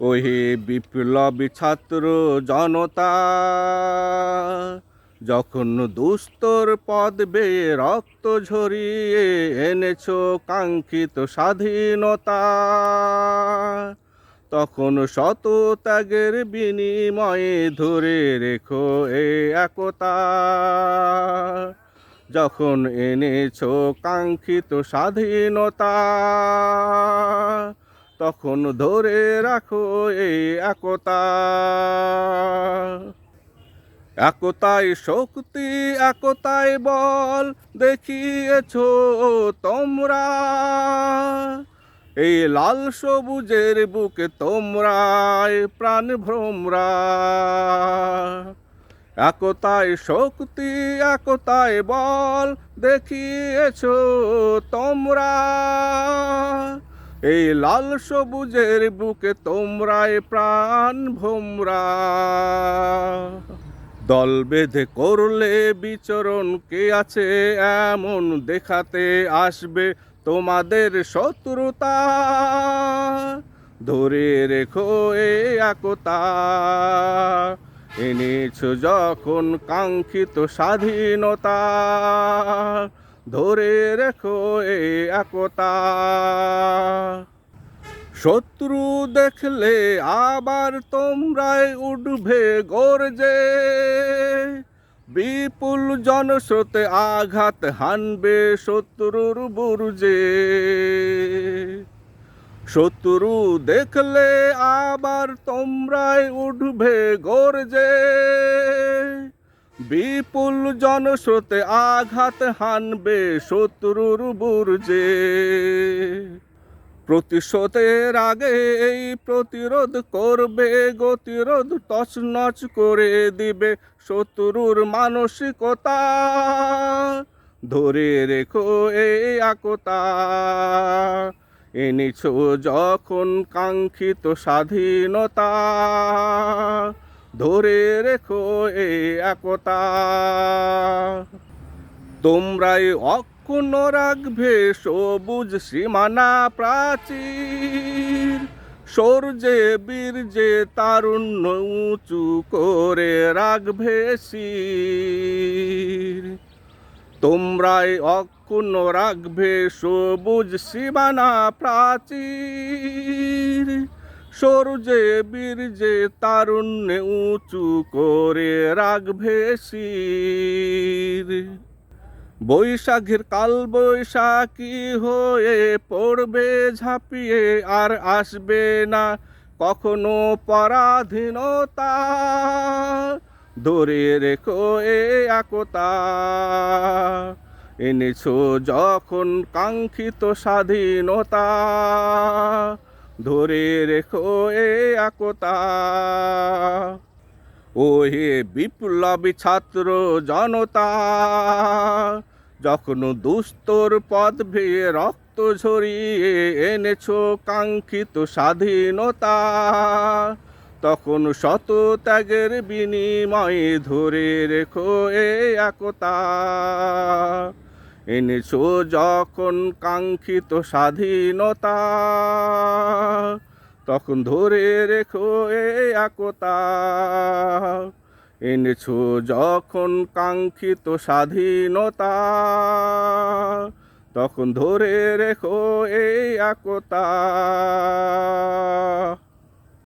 ওহে বিপ্লবী ছাত্র জনতা, যখন দুস্তর পদ বেয়ে রক্ত ঝরিয়ে এনেছো কাঙ্ক্ষিত স্বাধীনতা, তখন শত ত্যাগের বিনিময়ে ধরে রেখো এ একতা। যখন এনেছো কাঙ্ক্ষিত স্বাধীনতা তখন ধরে রাখো এই একতা। একতাই শক্তি, একতাই বল দেখিয়েছো তোমরা। এই লাল সবুজের বুকে তোমরাই প্রাণ ভ্রমরা। একতাই শক্তি, একতাই বল দেখিয়েছো তোমরা। এই লাল সবুজের বুকে তোমরাই প্রাণ ভোমরা। দল বেঁধে করলে বিচরণ কে আছে এমন দেখাতে আসবে তোমাদের শত্রুতা। ধরে রেখো এ একতা, এনেছ যখন কাঙ্ক্ষিত স্বাধীনতা। ধরে রেখো এ একতা। শত্রু দেখলে আবার তোমরাই উঠবে গর্জে। বিপুল জনস্রোতে আঘাত হানবে শত্রুর বুরজে। শত্রু দেখলে আবার তোমরাই উঠবে গর্জে। বিপুল জনস্রোতে আঘাত হানবে শত্রুর বুরজে। প্রতিশোধের আগে এই প্রতিরোধ করবে, গতিরোধ তছনছ করে দিবে শত্রুর মানসিকতা। ধরে রেখো এই একতা। এনেছো যখন কাঙ্ক্ষিত স্বাধীনতা। ধরে রেখো এই একতা। তোমরাই অক্ষুণ্ণ রাখবে সবুজ সীমানা প্রাচীর। সূর্যে, বীর্যে, তারুণ্য উঁচু করে রাখবে শির। তোমরাই অক্ষুণ্ণ রাখবে সবুজ সীমানা প্রাচীর। সূর্যে বীর্যে তারুণ্যে উঁচু করে রাখবে শির বৈশাখের কাল বৈশাখী হয়ে পড়বে ঝাঁপিয়ে, আর আসবে না কখনো পরাধীনতা। ধরে রেখো এ একতা, এনেছো যখন কাঙ্ক্ষিত স্বাধীনতা। ধরে রেখো এ একতা। ও হে বিপ্লবী ছাত্র জনতা, যখন দুস্তর পদ ভেয়ে রক্ত ঝরিয়ে এনেছো কাঙ্ক্ষিত স্বাধীনতা, তখন শত ত্যাগের বিনিময়ে ধরে রেখো এ একতা। এনেছো যখন কাঙ্ক্ষিত স্বাধীনতা, তখন ধরে রেখো এ একতা। এনেছো যখন কাঙ্ক্ষিত স্বাধীনতা, তখন ধরে রেখো এই একতা।